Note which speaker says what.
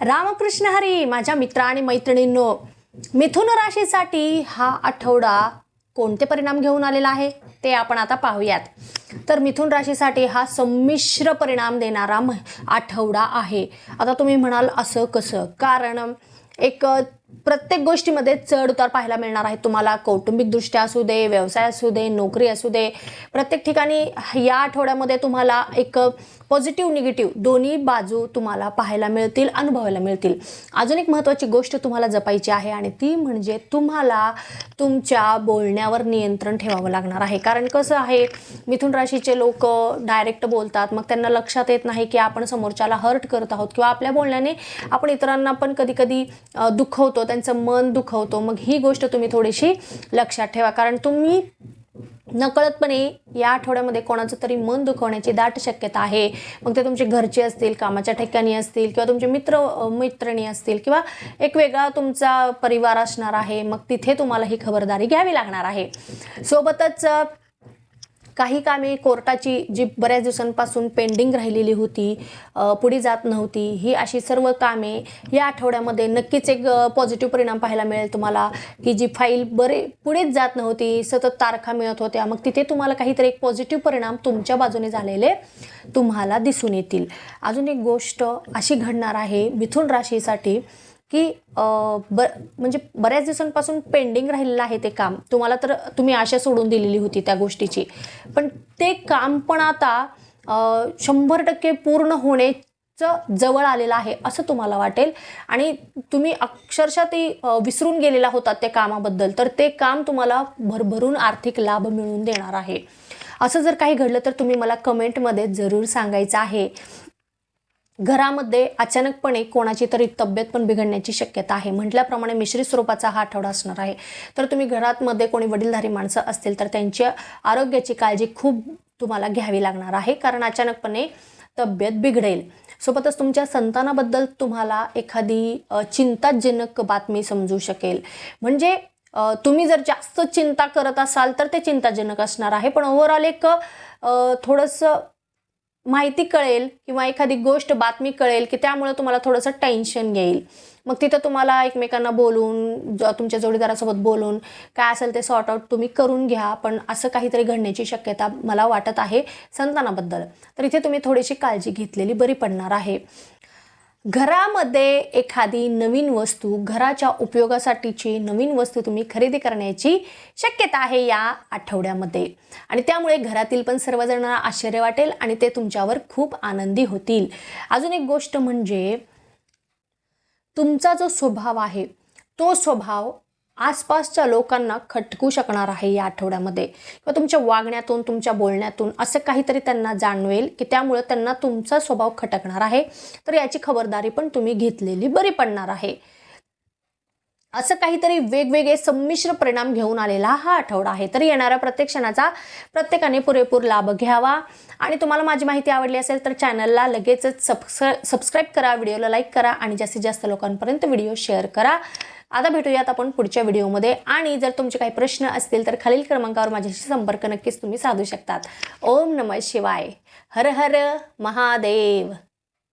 Speaker 1: रामकृष्ण हरी माझ्या मित्र आणि मैत्रिणींनो मिथुन राशीसाठी हा आठवडा कोणते परिणाम घेऊन आलेला आहे ते आपण आता पाहूयात. तर मिथुन राशीसाठी हा संमिश्र परिणाम देणारा आठवडा आहे. आता तुम्ही म्हणाल असं कसं? कारण एक प्रत्येक गोष्टीमध्ये चढ उतार पाहायला मिळणार आहे. तुम्हाला कौटुंबिकदृष्ट्या असू दे व्यवसाय असू दे नोकरी असू दे प्रत्येक ठिकाणी या आठवड्यामध्ये तुम्हाला एक पॉझिटिव्ह निगेटिव्ह दोन्ही बाजू तुम्हाला पाहायला मिळतील अनुभवायला मिळतील. अजून एक महत्त्वाची गोष्ट तुम्हाला जपायची आहे आणि ती म्हणजे तुम्हाला तुमच्या बोलण्यावर नियंत्रण ठेवावं लागणार आहे. कारण कसं आहे मिथुन राशीचे लोक डायरेक्ट बोलतात मग त्यांना लक्षात येत नाही की आपण समोरच्याला हर्ट करत आहोत किंवा आपल्या बोलण्याने आपण इतरांना पण कधीकधी दुखवतो. दुखावतो त्यांचं मन दुखवतो मग ही गोष्ट तुम्ही थोडीशी लक्षात ठेवा. कारण तुम्ही नकळतपणे या आठवड्यामध्ये कोणाचं तरी मन दुखवण्याची दाट शक्यता आहे. मग ते तुमचे घरचे असतील कामाच्या ठिकाणी असतील किंवा तुमचे मित्र मैत्रिणी असतील किंवा एक वेगळा तुमचा परिवार असणार आहे मग तिथे तुम्हाला ही खबरदारी घ्यावी लागणार आहे. सोबतच काही कामे कोर्टाची जी बऱ्याच दिवसांपासून पेंडिंग राहिलेली होती पुढे जात नव्हती ही अशी सर्व कामे या आठवड्यामध्ये नक्कीच एक पॉझिटिव्ह परिणाम पाहायला मिळेल तुम्हाला की जी फाईल बरे पुढेच जात नव्हती सतत तारखा मिळत होत्या मग तिथे तुम्हाला काहीतरी एक पॉझिटिव्ह परिणाम तुमच्या बाजूने झालेले तुम्हाला दिसून येतील. अजून एक गोष्ट अशी घडणार आहे मिथुन राशीसाठी की ब म्हणजे बऱ्याच दिवसांपासून पेंडिंग राहिलेलं आहे ते काम. तुम्हाला तर तुम्ही आशा सोडून दिलेली होती त्या गोष्टीची. पण ते काम पण आता शंभर टक्के पूर्ण होण्याचं जवळ आलेलं आहे असं तुम्हाला वाटेल. आणि तुम्ही अक्षरशः ते विसरून गेलेला होता त्या कामाबद्दल. तर ते काम तुम्हाला भरभरून आर्थिक लाभ मिळवून देणार आहे. असं जर काही घडलं तर तुम्ही मला कमेंटमध्ये जरूर सांगायचं आहे. घरामध्ये अचानकपणे कोणाची तरी तब्येत पण बिघडण्याची शक्यता आहे. म्हटल्याप्रमाणे मिश्रित स्वरूपाचा हा आठवडा असणार आहे. तर तुम्ही घरातमध्ये कोणी वडीलधारी माणसं असतील तर त्यांच्या आरोग्याची काळजी खूप तुम्हाला घ्यावी लागणार आहे. कारण अचानकपणे तब्येत बिघडेल. सोबतच तुमच्या संतानाबद्दल तुम्हाला एखादी चिंताजनक बातमी समजू शकेल. म्हणजे तुम्ही जर जास्त चिंता करत असाल तर ते चिंताजनक असणार आहे. पण ओव्हरऑल एक थोडंसं माहिती कळेल किंवा एखादी गोष्ट बातमी कळेल की त्यामुळे तुम्हाला थोडंसं टेन्शन येईल. मग तिथं तुम्हाला एकमेकांना बोलून ज- तुमच्या जोडीदारासोबत बोलून काय असेल ते सॉर्ट आउट तुम्ही करून घ्या. पण असं काहीतरी घडण्याची शक्यता मला वाटत आहे संतानाबद्दल. तर इथे तुम्ही थोडीशी काळजी घेतलेली बरी पडणार आहे. घरामध्ये एखादी नवीन वस्तू घराच्या उपयोगासाठीची नवीन वस्तू तुम्ही खरेदी करण्याची शक्यता आहे या आठवड्यामध्ये. आणि त्यामुळे घरातील पण सर्वजणांना आश्चर्य वाटेल आणि ते तुमच्यावर खूप आनंदी होतील. अजून एक गोष्ट म्हणजे तुमचा जो स्वभाव आहे तो स्वभाव आसपासच्या लोकांना खटकू शकणार आहे या आठवड्यामध्ये. किंवा तुमच्या वागण्यातून तुमच्या बोलण्यातून असं काहीतरी त्यांना जाणवेल की त्यामुळं त्यांना तुमचा स्वभाव खटकणार आहे. तर याची खबरदारी पण तुम्ही घेतलेली बरी पडणार आहे. असं काहीतरी वेगवेगळे संमिश्र परिणाम घेऊन आलेला हा आठवडा आहे. तर येणाऱ्या प्रत्येक क्षणाचा प्रत्येकाने पुरेपूर लाभ घ्यावा. आणि तुम्हाला माझी माहिती आवडली असेल तर चॅनलला लगेचच सबस्क्राय सबस्क्राईब करा व्हिडिओला लाईक करा आणि जास्तीत जास्त लोकांपर्यंत व्हिडिओ शेअर करा. आता भेटूयात आपण पुढच्या व्हिडिओमध्ये. आणि जर तुमचे काही प्रश्न असतील तर खालील क्रमांकावर माझ्याशी संपर्क नक्कीच तुम्ही साधू शकतात. ओम नमः शिवाय. हर हर महादेव.